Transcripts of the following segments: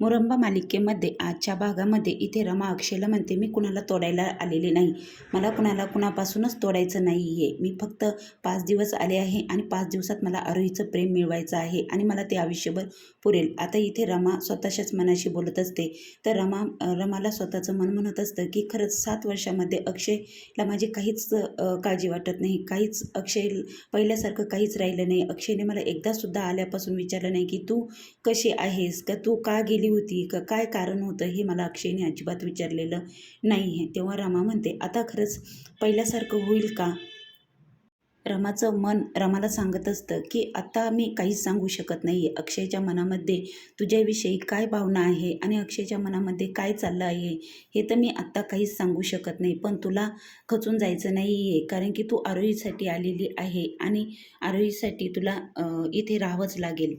मुरंबा मालिकेमध्ये आजच्या भागामध्ये इथे रमा अक्षयला म्हणते मी कुणाला तोडायला आलेले नाही. मला कुणाला कुणापासूनच तोडायचं नाही आहे मी फक्त पाच दिवस आले आहे आणि पाच दिवसात मला आरोहीचं प्रेम मिळवायचं आहे आणि मला ते आयुष्यभर पुरेल. आता इथे रमा स्वतःच्याच मनाशी बोलत असते. तर रमा रमाला स्वतःचं मन म्हणत असतं की खरंच सात वर्षामध्ये अक्षयला माझी काहीच काळजी वाटत नाही. काहीच अक्षय पहिल्यासारखं काहीच राहिलं नाही. अक्षयने मला एकदासुद्धा आल्यापासून विचारलं नाही की तू कशी आहेस? का तू का गेली होती? का काय कारण होतं? हे मला अक्षयने अजिबात विचारलेलं नाही आहे तेव्हा रमा म्हणते आता खरंच पहिल्यासारखं होईल का? रमाचं मन रमाला सांगत असतं की आता मी काहीच सांगू शकत नाही आहे अक्षयच्या मनामध्ये तुझ्याविषयी काय भावना आहे आणि अक्षयच्या मनामध्ये काय चाललं आहे? हे तर मी आत्ता काहीच सांगू शकत नाही. पण तुला खचून जायचं नाही आहे कारण की तू आरोहीसाठी आलेली आहे आणि आरोहीसाठी तुला इथे राहावंच लागेल.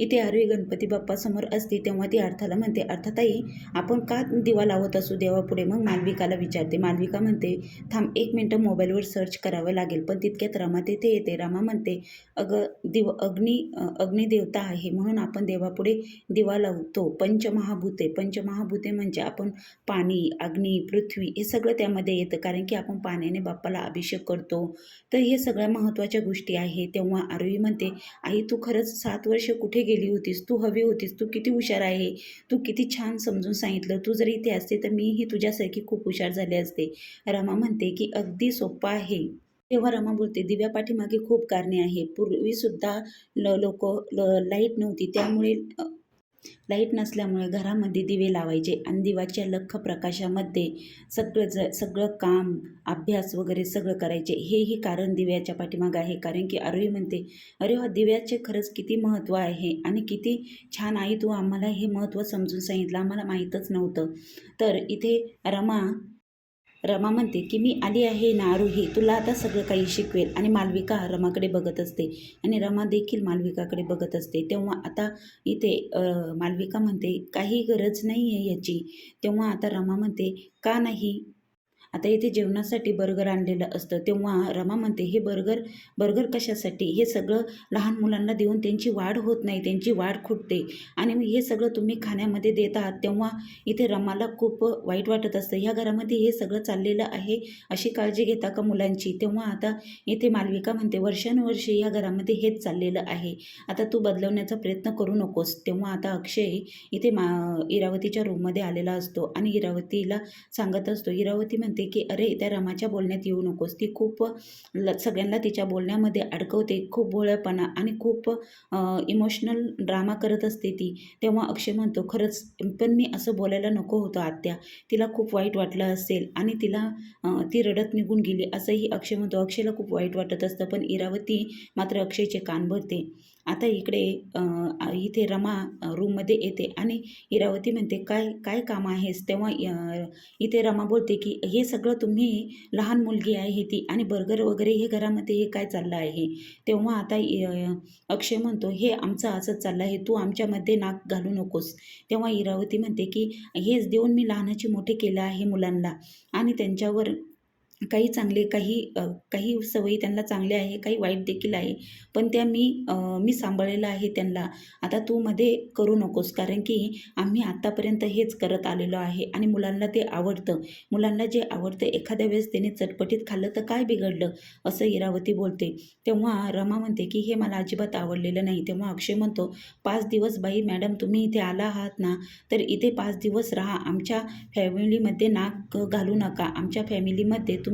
इथे आरवी गणपती बाप्पासमोर असते तेव्हा ती अर्थाला म्हणते अर्थाताई आपण का दिवा लावत असू देवापुढे? मग मालविकाला विचारते. मालविका म्हणते थांब एक मिनटं मोबाईलवर सर्च करावं लागेल पण तितक्यात रमा तेथे येते. रमा म्हणते अगं दिव अग्नी अग्निदेवता आहे म्हणून आपण देवापुढे दिवा लावतो. पंचमहाभूते पंचमहाभूते म्हणजे आपण पाणी अग्नी पृथ्वी हे सगळं त्यामध्ये येतं कारण की आपण पाण्याने बाप्पाला अभिषेक करतो. तर हे सगळ्या महत्त्वाच्या गोष्टी आहे. तेव्हा आरवी म्हणते आई तू खरंच सात वर्ष कुठे गेली होतीस तू हवी होतीस तू किती हुशार आहे तू किती छान समजून सांगितलं तू जर इथे असते तर मीही तुझ्यासारखी खूप हुशार झाले असते. रमा म्हणते की अगदी सोपं आहे. तेव्हा रमा बोलते दिव्या पाठीमागे खूप कारणे आहे पूर्वीसुद्धा ल लोक ल लाइट नव्हती त्यामुळे लाइट नसल्यामुळे घरामध्ये दिवे लावायचे आणि दिवाच्या लख प्रकाशामध्ये सगळं ज सगळं काम अभ्यास वगैरे सगळं करायचे. हेही कारण दिव्याच्या पाठीमागं आहे. कारण की आरोही म्हणते अरे वा दिव्याचे खरंच किती महत्त्व आहे आणि किती छान आई तू. आम्हाला हे महत्त्व समजून सांगितलं. आम्हाला माहीतच नव्हतं. तर इथे रमा रमा म्हणते की मी आली आहे ना तुला आता सगळं काही शिकवेल. आणि मालविका रमाकडे बघत असते. आणि रमा देखील मालविकाकडे बघत असते. तेव्हा आता इथे मालविका म्हणते काही गरज नाही आहे याची. तेव्हा आता रमा म्हणते का नाही? आता इथे जेवणासाठी बर्गर आणलेलं असतं. तेव्हा रमा म्हणते हे बर्गर बर्गर कशासाठी? हे सगळं लहान मुलांना देऊन त्यांची वाढ होत नाही त्यांची वाढ खुटते. आणि मग हे सगळं तुम्ही खाण्यामध्ये देतात तेव्हा इथे रमाला खूप वाईट वाटत असतं. ह्या घरामध्ये हे सगळं चाललेलं आहे अशी काळजी घेता का मुलांची? तेव्हा आता इथे मालविका म्हणते वर्षानुवर्षे या घरामध्ये हेच चाललेलं आहे. आता तू बदलवण्याचा प्रयत्न करू नकोस. तेव्हा आता अक्षय इथे मा इरावतीच्या रूममध्ये आलेला असतो आणि इरावतीला सांगत असतो. इरावती म्हणते की अरे त्या रमाच्या बोलण्यात येऊ नकोस. ती खूप ल सगळ्यांना तिच्या बोलण्यामध्ये अडकवते. खूप भोळेपणा आणि खूप इमोशनल ड्रामा करत असते ती. तेव्हा अक्षय म्हणतो खरंच पण मी असं बोलायला नको होतं आत्या. तिला खूप वाईट वाटलं असेल आणि तिला ती रडत निघून गेली. असंही अक्षय म्हणतो. अक्षयला खूप वाईट वाटत असतं पण इरावती मात्र अक्षयचे कान भरते. आता इकडे इथे रमा रूममध्ये येते आणि इरावती म्हणते काय काय काम आहेस? तेव्हा इथे रमा बोलते की हे सगळं तुम्ही लहान मुलगी आहे ती आणि बर्गर वगैरे हे घरामध्ये हे काय चाललं आहे? तेव्हा आता अक्षय म्हणतो हे आमचं असंच चाललं आहे तू आमच्यामध्ये नाक घालू नकोस. तेव्हा इरावती म्हणते की हेच देऊन मी लहानाचे मोठे केलं आहे मुलांना आणि त्यांच्यावर काही चांगले काही काही सवयी त्यांना चांगल्या आहे काही वाईट देखील आहे. पण त्या मी मी सांभाळलेलं आहे त्यांना. आता तू मध्ये करू नकोस कारण की आम्ही आत्तापर्यंत हेच करत आलेलो आहे आणि मुलांना ते आवडतं. मुलांना जे आवडतं एखाद्या वेळेस त्याने चटपटीत खाल्लं तर काय बिघडलं? असं इरावती बोलते. तेव्हा रमा म्हणते की हे मला अजिबात आवडलेलं नाही. तेव्हा अक्षय म्हणतो पाच दिवस बाई मॅडम तुम्ही इथे आला आहात ना तर इथे पाच दिवस राहा. आमच्या फॅमिलीमध्ये नाक घालू नका. आमच्या फॅमिलीमध्ये तुम्ही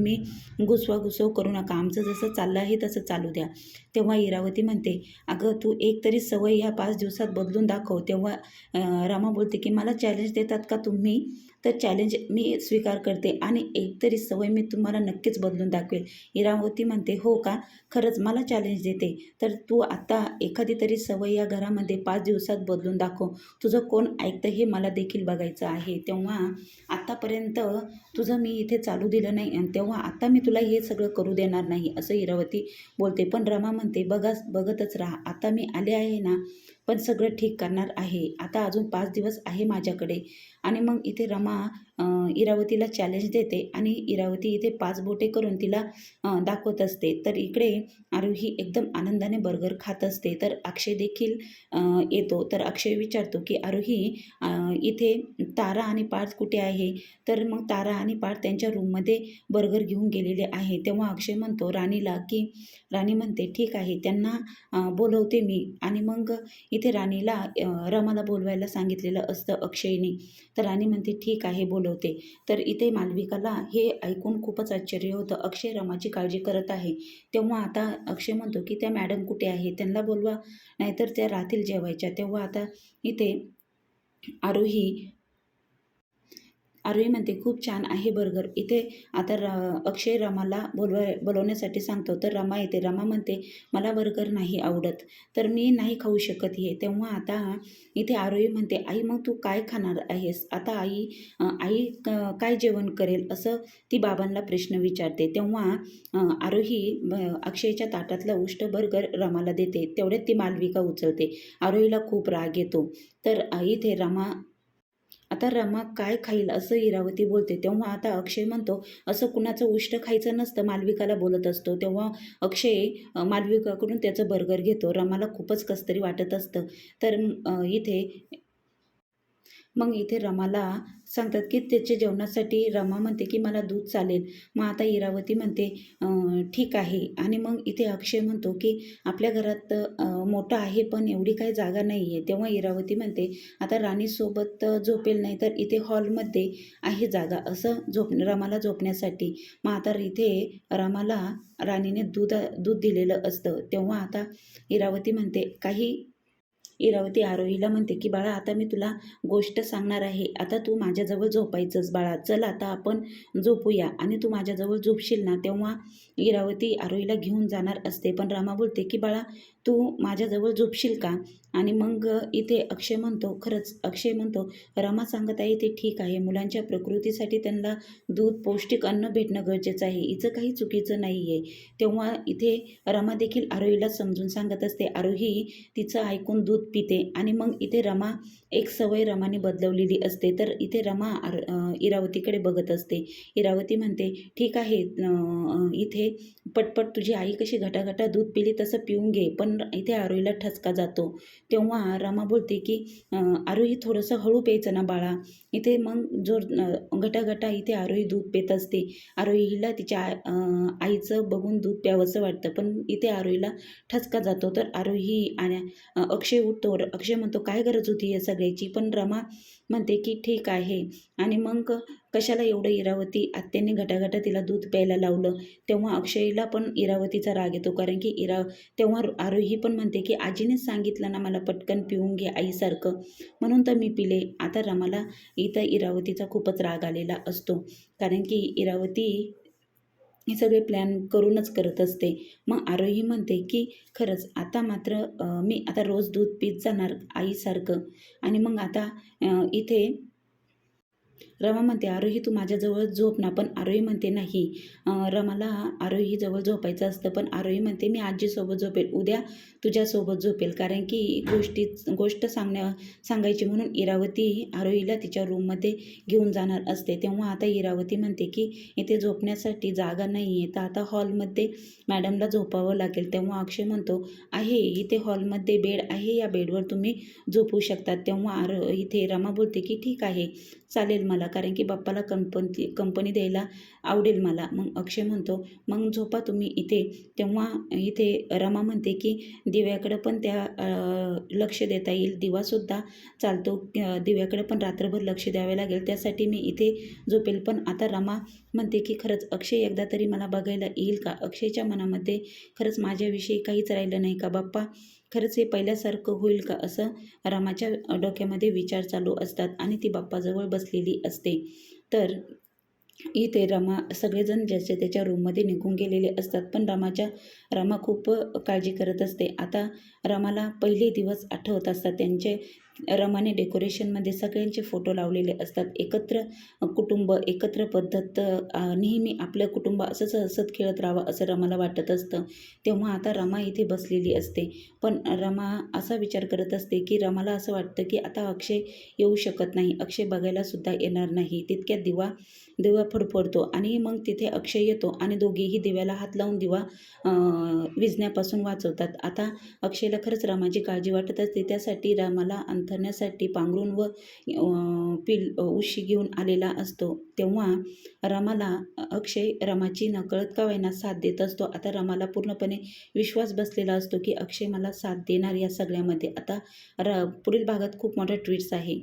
घुसवाघुसव करू नका. आमचं जसं चाललं आहे तसं चालू द्या. तेव्हा इरावती म्हणते अगं तू एक तरी सवय ह्या पाच दिवसात बदलून दाखव. तेव्हा रामा बोलते की मला चॅलेंज देतात का तुम्ही तर चॅलेंज मी स्वीकार करते आणि एक तरी सवय मी तुम्हाला नक्कीच बदलून दाखवेल. इरावती म्हणते हो का? खरंच मला चॅलेंज देते. तर तू आता एखादी तरी सवय या घरामध्ये पाच दिवसात बदलून दाखव. तुझं कोण ऐकतं हे मला देखील बघायचं आहे. तेव्हा आत्तापर्यंत तुझं मी इथे चालू दिलं नाही आणि तेव्हा आता मी तुला हे सगळं करू देणार नाही असं इरावती बोलते. पण रमा म्हणते बघा बघतच राहा. आता मी आले आहे ना पण सगळं ठीक करणार आहे. आता अजून पाच दिवस आहे माझ्याकडे आणि मग इथे रमा इरावतीला चॅलेंज देते आणि इरावती इथे पाच बोटे करून तिला दाखवत असते. तर इकडे आरोही एकदम आनंदाने बर्गर खात असते. तर अक्षय देखील येतो. तर अक्षय विचारतो की आरोही इथे तारा आणि पार्थ कुठे आहे? तर मग तारा आणि पार्थ त्यांच्या रूममध्ये बर्गर घेऊन गेलेले आहे. तेव्हा अक्षय म्हणतो राणीला की राणी म्हणते ठीक आहे त्यांना बोलवते मी. आणि मग इथे राणीला रमाला बोलवायला सांगितलेलं असतं अक्षयने. तर राणी म्हणते ठीक आहे बोलवते तर इथे मालविकाला हे ऐकून खूपच आश्चर्य होतं. अक्षय रमाची काळजी करत आहे. तेव्हा आता अक्षय म्हणतो की त्या मॅडम कुठे आहे त्यांना बोलवा. नाहीतर त्या राहतील जेवायच्या. तेव्हा आता इथे आरोही आरोही म्हणते खूप छान आहे बर्गर. इथे आता र अक्षय रमाला बोलवाय बोलवण्यासाठी सांगतो. तर रमा येते. रमा म्हणते मला बर्गर नाही आवडत तर मी नाही खाऊ शकत हे. तेव्हा आता इथे आरोही म्हणते आई मग तू काय खाणार आहेस? आता आई आई काय जेवण करेल? असं ती बाबांना प्रश्न विचारते. तेव्हा आरोही ब- अक्षयच्या ताटातलं उष्ट बर्गर रमाला देते. तेवढ्यात ती मालविका उचलते. आरोहीला खूप राग येतो. तर इथे रमा आता रमा काय खाईल असं इरावती बोलते. तेव्हा आता अक्षय म्हणतो असं कुणाचं उष्ट खायचं नसतं मालविकाला बोलत असतो. तेव्हा अक्षय मालविकाकडून त्याचं बर्गर घेतो. रमाला खूपच कसतरी वाटत असतं. तर इथे मग इथे रमाला सांगतात की त्याच्या जेवणासाठी रमा म्हणते की मला दूध चालेल. मग आता इरावती म्हणते ठीक आहे. आणि मग इथे अक्षय म्हणतो की आपल्या घरात मोठं आहे पण एवढी काही जागा नाही आहे तेव्हा इरावती म्हणते आता राणीसोबत झोपेल नाही तर इथे हॉलमध्ये आहे जागा. असं झोप रमाला झोपण्यासाठी. मग आता इथे रमाला राणीने दूध दूध दिलेलं असतं. तेव्हा आता इरावती म्हणते काही इरावती आरोहीला म्हणते की बाळा आता मी तुला गोष्ट सांगणार आहे. आता तू माझ्याजवळ झोपायचंच बाळा. चल आता आपण झोपूया. आणि तू माझ्याजवळ झोपशील ना तेव्हा इरावती आरोहीला घेऊन जाणार असते. पण रामा बोलते की बाळा तू माझ्याजवळ झोपशील का? आणि मग इथे अक्षय म्हणतो खरंच. अक्षय म्हणतो रमा सांगत आहे ते ठीक आहे. मुलांच्या प्रकृतीसाठी त्यांना दूध पौष्टिक अन्न भेटणं गरजेचं आहे. हिचं काही चुकीचं नाही आहे तेव्हा इथे रमा देखील आरोहीला समजून सांगत असते. आरोही तिचं ऐकून दूध पिते आणि मग इथे रमा एक सवय रमाने बदलवलेली असते. तर इथे रमा आर इरावतीकडे बघत असते. इरावती म्हणते ठीक आहे इथे पटपट तुझी आई कशी घटाघटा दूध पिली तसं पिऊन घे पण इथे आरोहीला ठसका जातो. तेव्हा रमा बोलते की आरोही थोडंसं हळू प्यायचं ना बाळा. इथे मग जोर घटाघटा इथे आरोही दूध पित असते. आरोहीला तिच्या आ- आईचं बघून दूध प्यावंसं वाटतं पण इथे आरोहीला ठसका जातो. तर आरोही आणि अक्षय उठतो. अक्षय म्हणतो काय गरज होती या सगळ्याची? पण रमा म्हणते की ठीक आहे. आणि मग कशाला एवढं इरावती आत्याने घटाघटा तिला दूध प्यायला लावलं? तेव्हा अक्षयला पण इरावतीचा राग येतो. कारण की इरा तेव्हा आरोही पण म्हणते की आजीनेच सांगितलं ना मला पटकन पिऊन घे आईसारखं. म्हणून तर मी पिले. आता रमाला इथं इरावतीचा खूपच राग आलेला असतो. कारण की इरावती हे सगळे प्लॅन करूनच करत असते. मग आरोही म्हणते की खरंच आता मात्र मी आता रोज दूध पीत जाणार आईसारखं. आणि मग आता इथे रमा म्हणते आरोही तू माझ्याजवळ झोप ना. पण आरोही म्हणते नाही. रमाला आरोहीजवळ झोपायचं असतं पण आरोही म्हणते मी आजीसोबत झोपेल उद्या तुझ्यासोबत झोपेल. कारण की गोष्टी गोष्ट सांगण्या सांगायची म्हणून इरावती आरोहीला तिच्या रूममध्ये घेऊन जाणार असते. तेव्हा आता इरावती म्हणते की इथे झोपण्यासाठी जागा नाही आहे तर आता हॉलमध्ये मॅडमला झोपावं लागेल. तेव्हा अक्षय म्हणतो आहे इथे हॉलमध्ये बेड आहे या बेडवर तुम्ही झोपू शकतात तेव्हा आर इथे रमा बोलते की ठीक आहे चालेल मला कारण की बाप्पाला कंपनी कंपनी द्यायला आवडेल मला. मग अक्षय म्हणतो मग झोपा तुम्ही इथे. तेव्हा इथे रमा म्हणते की दिव्याकडं पण त्या लक्ष देता येईल. दिवासुद्धा चालतो. दिव्याकडं दिव्याकडे पण रात्रभर लक्ष द्यावे लागेल. त्यासाठी मी इथे झोपेल. पण आता रमा म्हणते की खरंच अक्षय एकदा तरी मला बघायला येईल का? अक्षयच्या मनामध्ये खरंच माझ्याविषयी काहीच राहिलं नाही का बाप्पा? खरंच हे पहिल्यासारखं होईल का असं रामाच्या डोक्यामध्ये विचार चालू असतात आणि ती बाप्पाजवळ बसलेली असते. तर इथे रमा सगळेजण ज्याच्या त्याच्या रूममध्ये निघून गेलेले असतात पण रामाच्या रामा खूप काळजी करत असते. आता रामाला पहिले दिवस आठवत असतात. त्यांचे रमाने डेकोरेशनमध्ये सगळ्यांचे फोटो लावलेले असतात. एकत्र कुटुंब एकत्र पद्धत नेहमी आपलं कुटुंब असंच हसत खेळत राहावं असं रमाला वाटत असतं. तेव्हा आता रमा इथे बसलेली असते. पण रमा असा विचार करत असते की रमाला असं वाटतं की आता अक्षय येऊ शकत नाही. अक्षय बघायला सुद्धा येणार नाही. तितक्यात दिवा दिवा फडफडतो आणि मग तिथे अक्षय येतो आणि दोघेही दिव्याला हात लावून दिवा विजण्यापासून वाचवतात. आता अक्षयला खरंच रामाची काळजी वाटत असते. त्यासाठी रामाला धरण्यासाठी पांघरून व पिल उशी घेऊन आलेला असतो. तेव्हा रमाला अक्षय रमाची नकळत का होईना साथ देत असतो. आता रमाला पूर्णपणे विश्वास बसलेला असतो की अक्षय मला साथ देणार या सगळ्यामध्ये. आता र पुढील भागात खूप मोठा ट्विट्स आहे.